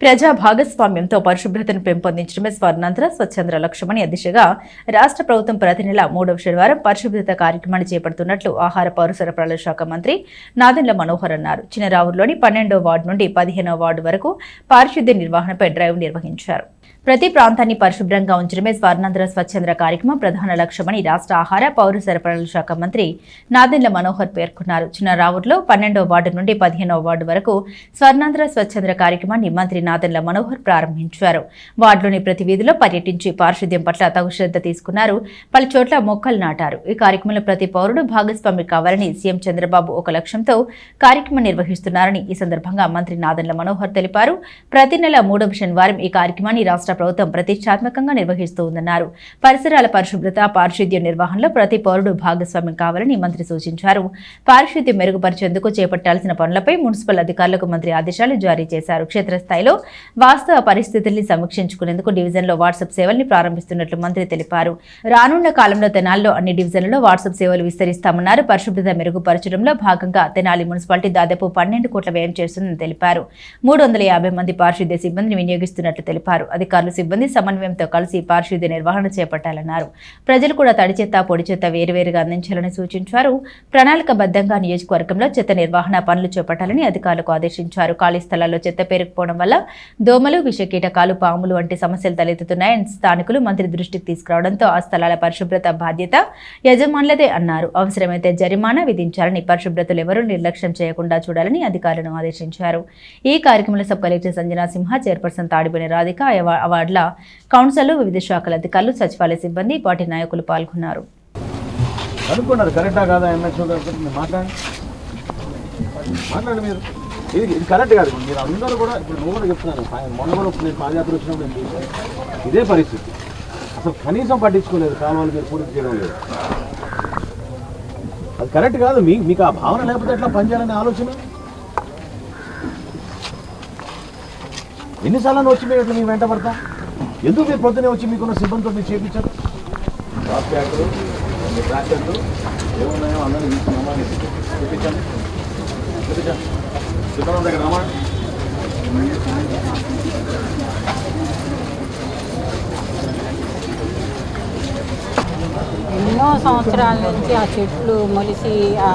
ప్రజా భాగస్వామ్యంతో పరిశుభ్రతను పెంపొందించడమే స్వర్ణాంధ్ర స్వచ్ఛంద్ర లక్ష్యమని దిశగా రాష్ట్ర ప్రభుత్వం ప్రతి నెల మూడవ శనివారం పరిశుభ్రత కార్యక్రమాన్ని చేపడుతున్నట్లు ఆహార పౌర సరఫరాల శాఖ మంత్రి నాదెండ్ల మనోహర్ అన్నారు. చినరావురులోని పన్నెండో వార్డు నుండి పదిహేనవ వార్డు వరకు పారిశుద్ధ్య నిర్వహణపై డ్రైవ్ నిర్వహించారు. ప్రతి ప్రాంతాన్ని పరిశుభ్రంగా ఉంచడమే స్వర్ణాంధ్ర స్వచ్ఛంద్ర కార్యక్రమం ప్రధాన లక్ష్యమని రాష్ట్ర ఆహార పౌర సరఫరాల శాఖ మంత్రి నాదెండ్ల మనోహర్ పేర్కొన్నారు. చిన్నరావుర్లో పన్నెండవ వార్డు నుండి పదిహేనవ వార్డు వరకు స్వర్ణాంధ్ర స్వచ్ఛంద్ర కార్యక్రమాన్ని మంత్రి నాదెండ్ల మనోహర్ ప్రారంభించారు. వార్డులోని ప్రతి వీధిలో పర్యటించి పారిశుద్ధ్యం పట్ల తగు శ్రద్ధ తీసుకున్నారు. పలు చోట్ల మొక్కలు నాటారు. ఈ కార్యక్రమంలో ప్రతి పౌరుడు భాగస్వామి కావాలని సీఎం చంద్రబాబు ఒక లక్ష్యంతో కార్యక్రమం నిర్వహిస్తున్నారని ఈ సందర్భంగా మంత్రి నాదెండ్ల మనోహర్ తెలిపారు. ప్రతి నెల మూడవ శనివారం ఈ కార్యక్రమాన్ని రాష్ట్ర ప్రభుత్వం ప్రతిష్టాత్మకంగా నిర్వహిస్తూ ఉందన్నారు. పరిసరాల పరిశుభ్రత పారిశుద్ధ్య నిర్వహణలో ప్రతి పౌరుడు భాగస్వామ్యం కావాలని మంత్రి సూచించారు. పారిశుద్ధ్యం మెరుగుపరిచేందుకు చేపట్టాల్సిన పనులపై మున్సిపల్ అధికారులకు మంత్రి ఆదేశాలు జారీ చేశారు. క్షేత్రస్థాయిలో వాస్తవ పరిస్థితుల్ని సమీక్షించుకునేందుకు డివిజన్లో వాట్సాప్ సేవల్ని ప్రారంభిస్తున్నట్లు మంత్రి తెలిపారు. రానున్న కాలంలో తెనాల్లో అన్ని డివిజన్లలో వాట్సాప్ సేవలు విస్తరిస్తామన్నారు. పరిశుభ్రత మెరుగుపరచడంలో భాగంగా తెనాలి మున్సిపాలిటీ దాదాపు పన్నెండు కోట్ల వ్యయం చేస్తుందని తెలిపారు. మూడు వందల యాభై మంది పారిశుద్ధ్య సిబ్బందిని వినియోగిస్తున్నట్లు తెలిపారు. అధికారులు సిబ్బంది సమన్వయంతో కలిసి పారిశుద్ధ్య నిర్వహణ చేపట్టాలన్నారు. ప్రజలు కూడా తడి చెత్త పొడి చెత్త వేరువేరుగా అందించాలని సూచించారు. ప్రణాళికబద్ధంగా నియోజకవర్గంలో చెత్త నిర్వహణ పనులు చేపట్టాలని అధికారులకు ఆదేశించారు. ఖాళీ స్థలాల్లో చెత్త పేరుకుపోవడం వల్ల దోమలు విషకీటకాలు పాములు వంటి సమస్యలు తలెత్తుతున్నాయని స్థానికులు మంత్రి దృష్టికి తీసుకురావడంతో ఆ స్థలాల పరిశుభ్రత బాధ్యత యజమానులదే అన్నారు. అవసరమైతే జరిమానా విధించాలని పరిశుభ్రతలు ఎవరూ నిర్లక్ష్యం చేయకుండా చూడాలని అధికారులను ఆదేశించారు. ఈ కార్యక్రమంలో sub collector Sanjana Simha chairperson Tadiboni Radhika ఆయా అవార్డుల కౌన్సిల్ వివిధ శాఖల అధికారులు సచివాలయ సిబ్బంది పార్టీ నాయకులు పాల్గొన్నారు. అనుకున్నారు. కరెక్టా కాదా ఎమ్మెల్సీ మాట్లాడండి. మాట్లాడండి మీరు. ఇది ఇది కరెక్ట్ కాదు. మీరు అందరూ కూడా ఇప్పుడు నువ్వు కూడా చెప్తున్నాను మొన్న కూడా నేను పాదయాత్ర వచ్చినప్పుడు నేను ఇదే పరిస్థితి. అసలు కనీసం పట్టించుకోలేదు. కాలువలు మీరు పూర్తి చేయడం లేదు. అది కరెక్ట్ కాదు. మీ మీకు ఆ భావన లేకపోతే ఎట్లా పనిచేయాలనే ఆలోచన? ఎన్నిసార్లు వచ్చి మీరు మీ వెంట పడతాం? ఎందుకు మీరు పొద్దునే వచ్చి మీకున్న సిబ్బందితో మీరు చేయించారు జాబ్ బ్యాగ్లు మీ ట్రాక్టర్లు ఏమున్నాయో అందరినీ తీసి చూపించండి చూపించండి సిబ్బంది దగ్గర రమ్మా సంవత్సరాల నుంచి ఆ చెట్లు మొలిసి ఆ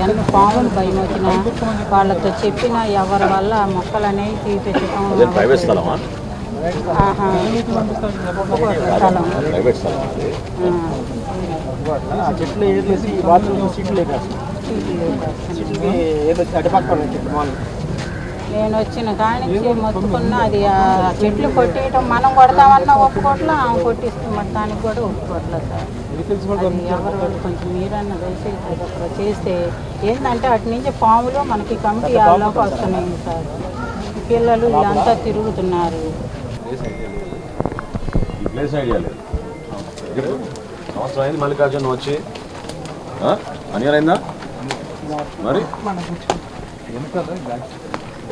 ఎన్ని పాములు భయం వచ్చిన వాళ్ళతో చెప్పిన ఎవరి వల్ల మొక్కలు అనేవి. స్థలం. చెట్లు ఏదేసి బాత్రూమ్ సీట్లు నేను వచ్చిన కానించి మొత్తుకున్న అది ఆ చెట్లు కొట్టేయటం మనం కొడతామన్నా ఒప్పుకోట్లా ఆమె కొట్టిస్తే దానికి కూడా ఒప్పుకోట్లేదు సార్. అది ఎవరు కొంచెం మీరన్న అది ఒకరు చేస్తే ఏంటంటే అటు నుంచి పాములు మనకి కమిటీ వాళ్ళకి వస్తున్నాయి సార్. పిల్లలు వీళ్ళంతా తిరుగుతున్నారు. ప్లేస్ ఐడియా లేదు. ఇక్కడ సంవత్సరం అయింది మల్లికార్జున వచ్చి. అనియరైందా? మరి?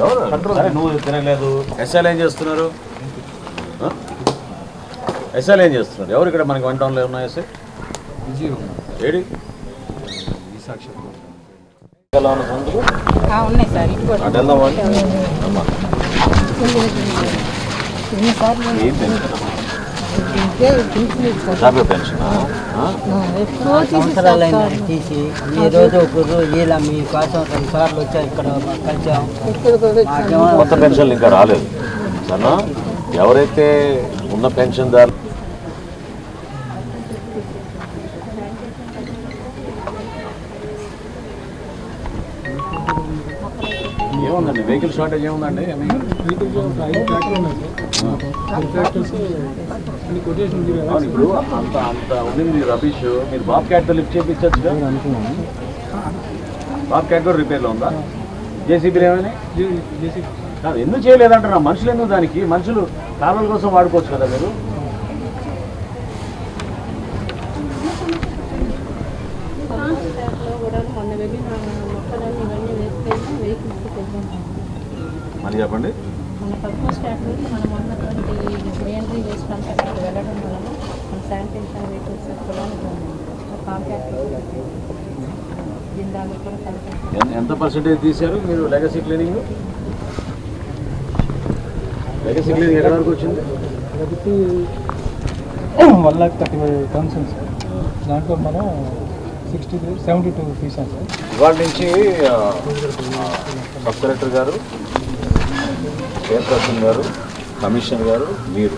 ఎవరు? సరే నువ్వు తినలేదు. ఎస్ఎల్ ఏం చేస్తున్నారు? ఎస్ఎల్ ఏం చేస్తున్నారు? ఎవరు ఇక్కడ మనకి వన్ టౌన్లో ఉన్నాయి? ఉన్నాయి సార్ పెన్షన్ పెన్షన్ సంవత్సరాలైన తీసి ఈ రోజు ఒక రోజు ఇలా మీ కోసం సార్లు వచ్చా ఇక్కడ కలిసాం. కొత్త పెన్షన్లు ఇంకా రాలేదు. ఎవరైతే ఉన్న పెన్షన్దారు ఏముందండి? వెహికల్ షార్టేజ్ ఏముందండి? అవును ఇప్పుడు అంత అంత ఉండింది రబీష్ మీరు బాబ్ క్యాట్తో లిఫ్ట్ చేయించచ్చుగా బాబ్ క్యాట్ కూడా రిపేర్లో ఉందా? జేసీబీలు ఏమైనా కాదు ఎందుకు చేయలేదంటారా మనుషులు ఎందుకు దానికి? మనుషులు కాలువల కోసం వాడుకోవచ్చు కదా మీరు? మళ్ళీ చెప్పండి. మన తక్కువ స్టాక్ నుంచి మనం ఉన్నటువంటి గ్రీనరీ వేస్ట్ అంతా అక్కడికి వెళ్ళడం వలన మన శానిటేషన్ వెహికల్స్ కూడా కాంటాక్ట్ జిందాలు కూడా కలుగుతుంది ఎన్- ఎంత పర్సెంటేజ్ తీశారు మీరు లెగసీ క్లీనింగ్ లెగసీ క్లీనింగ్ ఎక్కడ వరకు వచ్చింది? One lakh thirty five tons sir. దాంట్లో మనం సిక్స్టీ సెవెంటీ టూ తీసాం సార్. ఇవాళ నుంచి సబ్ కలెక్టర్ గారు చైర్పర్సన్ గారు కమిషనర్ గారు మీరు.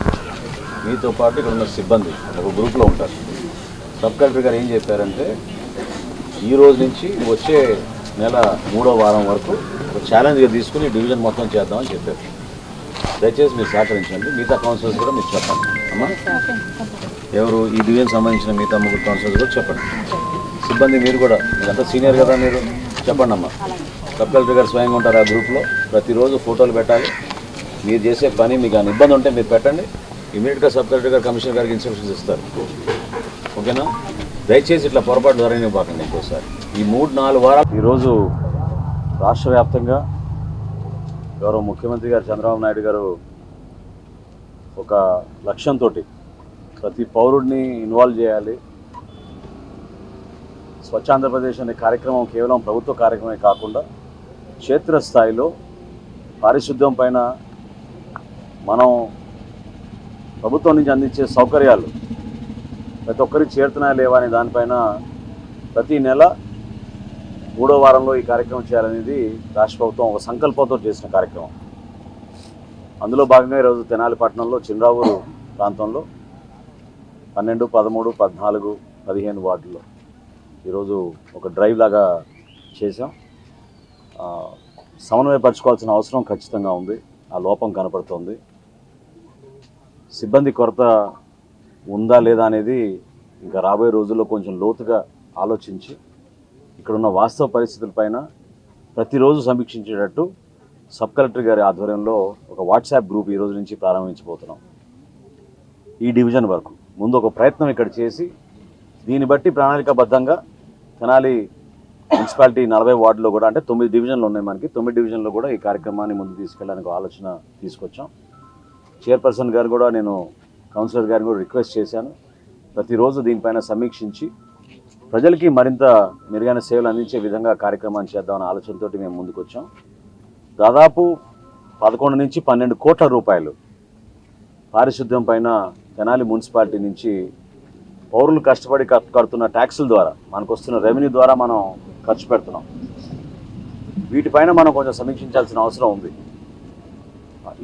మీతో పాటు ఇక్కడ ఉన్న సిబ్బంది ఒక గ్రూప్లో ఉంటారు. సబ్ కలెక్టర్ గారు ఏం చెప్పారంటే ఈ రోజు నుంచి వచ్చే నెల మూడో వారం వరకు ఒక ఛాలెంజ్గా తీసుకుని డివిజన్ మొత్తం చేద్దామని చెప్పారు. దయచేసి మీరు సహకరించండి. మిగతా కౌన్సిలర్స్ కూడా మీరు చెప్పండి అమ్మా. ఎవరు? ఈ డివిజన్ సంబంధించిన మిగతా ముగ్గురు కౌన్సిలర్స్ కూడా చెప్పండి. సిబ్బంది మీరు కూడా. మీరంతా సీనియర్ కదా మీరు. చెప్పండి అమ్మా సబ్ కలెక్టర్ గారు స్వయంగా ఉంటారు ఆ గ్రూప్లో ప్రతిరోజు ఫోటోలు పెట్టాలి. మీరు చేసే పని మీకు ఇబ్బంది ఉంటే మీరు పెట్టండి. ఇమీడియట్గా సబ్ కలెక్టర్ గారు కమిషనర్ గారికి ఇన్స్ట్రక్షన్స్ ఇస్తారు. ఓకేనా? దయచేసి ఇట్లా పొరపాటు జరగనివ్వకండి ఇంకోసారి. ఈ మూడు నాలుగు వారాలు ఈరోజు రాష్ట్ర వ్యాప్తంగా గౌరవ ముఖ్యమంత్రి గారు చంద్రబాబు నాయుడు గారు ఒక లక్ష్యంతో ప్రతి పౌరుడిని ఇన్వాల్వ్ చేయాలి. స్వచ్ఛ ఆంధ్రప్రదేశ్ అనే కార్యక్రమం కేవలం ప్రభుత్వ కార్యక్రమమే కాకుండా క్షేత్రస్థాయిలో పారిశుద్ధ్యం పైన మనం ప్రభుత్వం నుంచి అందించే సౌకర్యాలు ప్రతి ఒక్కరికి చేరుతున్నాయా లేవా అనే దానిపైన ప్రతి నెల మూడో వారంలో ఈ కార్యక్రమం చేయాలనేది రాష్ట్ర ప్రభుత్వం ఒక సంకల్పంతో చేసిన కార్యక్రమం. అందులో భాగంగా ఈరోజు తెనాలిపట్నంలో చిన్నరావూరు ప్రాంతంలో పన్నెండు పదమూడు పద్నాలుగు పదిహేను వార్డుల్లో ఈరోజు ఒక డ్రైవ్ లాగా చేసాం సమన్వయపరచుకోవాల్సిన అవసరం ఖచ్చితంగా ఉంది. ఆ లోపం కనపడుతోంది. సిబ్బంది కొరత ఉందా లేదా అనేది ఇంకా రాబోయే రోజుల్లో కొంచెం లోతుగా ఆలోచించి ఇక్కడున్న వాస్తవ పరిస్థితులపైన ప్రతిరోజు సమీక్షించేటట్టు సబ్ కలెక్టర్ గారి ఆధ్వర్యంలో ఒక వాట్సాప్ గ్రూప్ ఈ రోజు నుంచి ప్రారంభించబోతున్నాం. ఈ డివిజన్ వరకు ముందు ఒక ప్రయత్నం ఇక్కడ చేసి దీన్ని బట్టి ప్రణాళికాబద్ధంగా తెనాలి మున్సిపాలిటీ నలభై వార్డులో కూడా అంటే తొమ్మిది డివిజన్లు ఉన్నాయి మనకి. తొమ్మిది డివిజన్లో కూడా ఈ కార్యక్రమాన్ని ముందు తీసుకెళ్ళడానికి ఆలోచన తీసుకొచ్చాం. చైర్పర్సన్ గారు కూడా నేను కౌన్సిలర్ గారిని కూడా రిక్వెస్ట్ చేశాను. ప్రతిరోజు దీనిపైన సమీక్షించి ప్రజలకి మరింత మెరుగైన సేవలు అందించే విధంగా కార్యక్రమాన్ని చేద్దామనే ఆలోచనతో మేము ముందుకు వచ్చాం దాదాపు పదకొండు నుంచి పన్నెండు కోట్ల రూపాయలు పారిశుద్ధ్యం పైన తెనాలి మున్సిపాలిటీ నుంచి పౌరులు కష్టపడి కడుతున్న ట్యాక్సుల ద్వారా మనకు వస్తున్న రెవెన్యూ ద్వారా మనం ఖర్చు పెడుతున్నాం. వీటిపైన మనం కొంచెం సమీక్షించాల్సిన అవసరం ఉంది.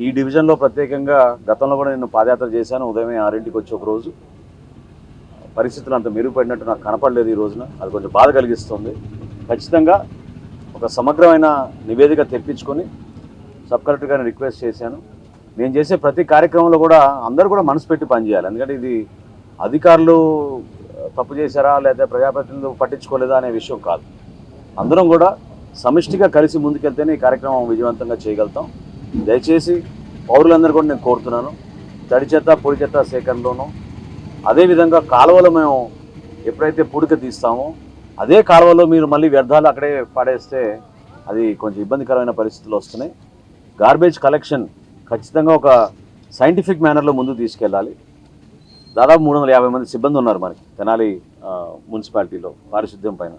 ఈ డివిజన్లో ప్రత్యేకంగా గతంలో కూడా నేను పాదయాత్ర చేశాను. ఉదయమే ఆరింటికి వచ్చి ఒక రోజు. పరిస్థితులు అంత మెరుగుపడినట్టు నాకు కనపడలేదు ఈ రోజున. అది కొంచెం బాధ కలిగిస్తుంది. ఖచ్చితంగా ఒక సమగ్రమైన నివేదిక తెప్పించుకొని సబ్ కలెక్టర్ గారిని రిక్వెస్ట్ చేశాను. నేను చేసే ప్రతి కార్యక్రమంలో కూడా అందరూ కూడా మనసు పెట్టి పనిచేయాలి. ఎందుకంటే ఇది అధికారులు తప్పు చేశారా? లేదా ప్రజాప్రతినిధులు పట్టించుకోలేదా అనే విషయం కాదు. అందరం కూడా సమిష్టిగా కలిసి ముందుకెళ్తేనే ఈ కార్యక్రమం విజయవంతంగా చేయగలుగుతాం. దయచేసి పౌరులందరూ కూడా నేను కోరుతున్నాను. తడి చెత్త పొడి చెత్త సేకరణలోనూ అదేవిధంగా కాలువలో మేము ఎప్పుడైతే పుడిక తీస్తామో అదే కాలువలో మీరు మళ్ళీ వ్యర్థాలు అక్కడే పడేస్తే అది కొంచెం ఇబ్బందికరమైన పరిస్థితులు వస్తున్నాయి. గార్బేజ్ కలెక్షన్ ఖచ్చితంగా ఒక సైంటిఫిక్ మేనర్లో ముందు తీసుకెళ్ళాలి. దాదాపు మూడు వందల యాభై మంది సిబ్బంది ఉన్నారు మనకి తెనాలి మున్సిపాలిటీలో పారిశుద్ధ్యం పైన.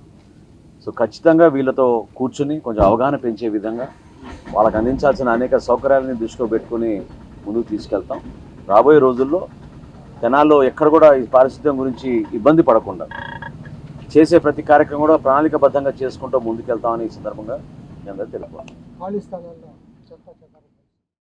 సో ఖచ్చితంగా వీళ్ళతో కూర్చుని కొంచెం అవగాహన పెంచే విధంగా వాళ్ళకి అందించాల్సిన అనేక సౌకర్యాలని దృష్టిలో పెట్టుకుని ముందుకు తీసుకెళ్తాం. రాబోయే రోజుల్లో జనాల్లో ఎక్కడ కూడా ఈ పారిశుద్ధ్యం గురించి ఇబ్బంది పడకుండా చేసే ప్రతి కార్యక్రమం కూడా ప్రణాళికబద్ధంగా చేసుకుంటూ ముందుకెళ్తామని ఈ సందర్భంగా నేను అందరూ తెలుపుకోవాలి